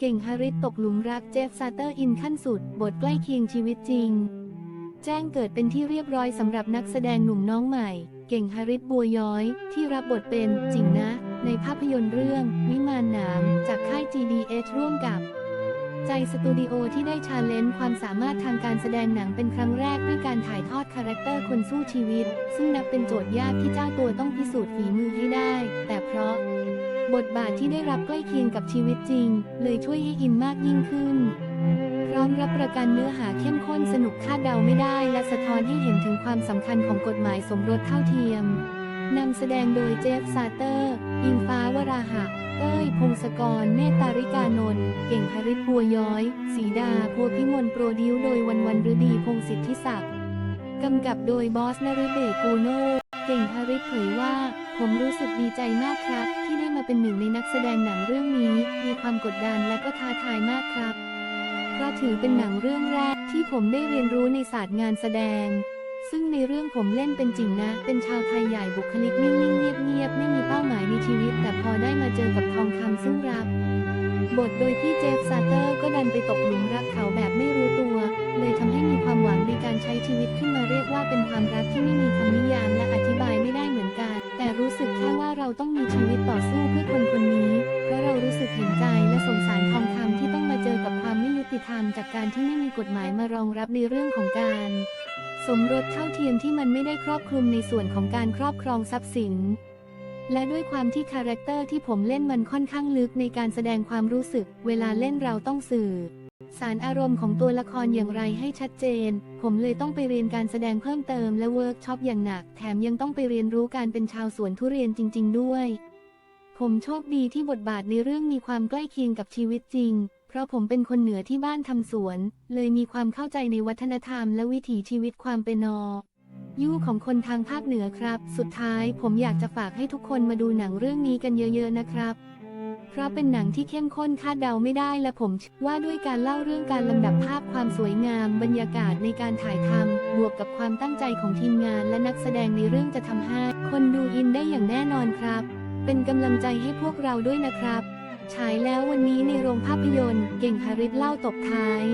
เก่งฮาริสตกหลุมรักเจฟซาเตอร์อินขั้นสุด บทใกล้เคียงชีวิตจริง แจ้งเกิดเป็นที่เรียบร้อยสำหรับนักแสดงหนุ่มน้องใหม่ เก่งฮาริสบัวย้อย ที่รับบทเป็นจริงนะ ในภาพยนตร์เรื่อง วิมานหนาม จากค่าย GDH ร่วมกับ ใจสตูดิโอที่ได้ชาเลนจ์ความสามารถทางการแสดงหนังเป็นครั้งแรกด้วยการถ่ายทอดคาแรคเตอร์คนสู้ชีวิต ซึ่งนับเป็นโจทย์ยากที่เจ้าตัวต้องพิสูจน์ฝีมือให้ได้ แต่เพราะ บทบาทที่ได้รับใกล้เคียงกับชีวิตจริง เลยช่วยให้อินมากยิ่งขึ้น พร้อมรับประกันเนื้อหาเข้มข้นสนุกคาดเดาไม่ได้ และสะท้อนให้เห็นถึงความสำคัญของกฎหมายสมรสเท่าเทียม นำแสดงโดยเจฟซาเตอร์ อิงฟ้าวราหะ เต้ยพงศกร เมตตาริกานนท์ เก่งฮริศบัวย้อย สีดาพัวพิมลโปรดิวโดยวันวันฤดีพงศิทธิศักดิ์ กำกับโดยบอสนฤเบกูโนเก่งฮริศเผยว่า ผมรู้สึกดีใจมากครับ ที่ได้มาเป็นหนึ่งในนักแสดงหนังเรื่องนี้ มีความกดดันและก็ท้าทายมากครับ เพราะถือเป็นหนังเรื่องแรกที่ผมได้เรียนรู้ในศาสตร์งานแสดง ซึ่งในเรื่องผมเล่นเป็นจริงนะ เป็นชาวไทยใหญ่บุคลิกนิ่งๆเงียบๆไม่มีเป้าหมายในชีวิต แต่พอได้มาเจอกับทองคำซึ่งรักบทโดยที่เจฟซาเตอร์ก็ดันไปตกหลุมรักเขาแบบไม่รู้ตัว เลยทำให้มีความหวังในการใช้ชีวิตขึ้นมาเรียกว่าเป็นความรักที่ไม่มีคำนิยามและอธิบายไม่ได้เหมือนกัน แต่รู้สึกแค่ว่าเราต้องมีชีวิตต่อสู้เพื่อคนคนนี้ เพราะเรารู้สึกเห็นใจและสงสารทองคำที่ต้องมาเจอกับความไม่ยุติธรรม จากการที่ไม่มีกฎหมายมารองรับในเรื่องของการ สมรสเท่าเทียมที่มันไม่ได้ครอบคลุมในส่วนของการครอบครองทรัพย์สิน และด้วยความที่คาแรคเตอร์ที่ผมเล่นมันค่อนข้างลึกในการแสดงความรู้สึก เวลาเล่นเราต้องสื่อ สารอารมณ์ของตัวละครอย่างไรให้ชัดเจน ผมเลยต้องไปเรียนการแสดงเพิ่มเติมและเวิร์กช็อปอย่างหนัก แถมยังต้องไปเรียนรู้การเป็นชาวสวนทุเรียนจริง ๆ ด้วย ผมโชคดีที่บทบาทในเรื่องมีความใกล้เคียงกับชีวิตจริง ราะผมเป็นคนเหนือที่บ้านทำสวน เลยมีความเข้าใจในวัฒนธรรมและวิถีชีวิตความเป็นนอยู่ของคนทางภาคเหนือครับ สุดท้ายผมอยากจะฝากให้ทุกคนมาดูหนังเรื่องนี้กันเยอะๆนะครับ เพราะเป็นหนังที่เข้มข้นคาดเดาไม่ได้และผมว่าด้วยการเล่าเรื่องการลำดับภาพความสวยงาม บรรยากาศในการถ่ายทำบวกกับความตั้งใจของทีมงานและนักแสดงในเรื่องจะทำให้คนดูอินได้อย่างแน่นอนครับ เป็นกำลังใจให้พวกเราด้วยนะครับ ฉายแล้ววันนี้ในโรงภาพยนตร์ เก่งฮาริสเล่าตบท้าย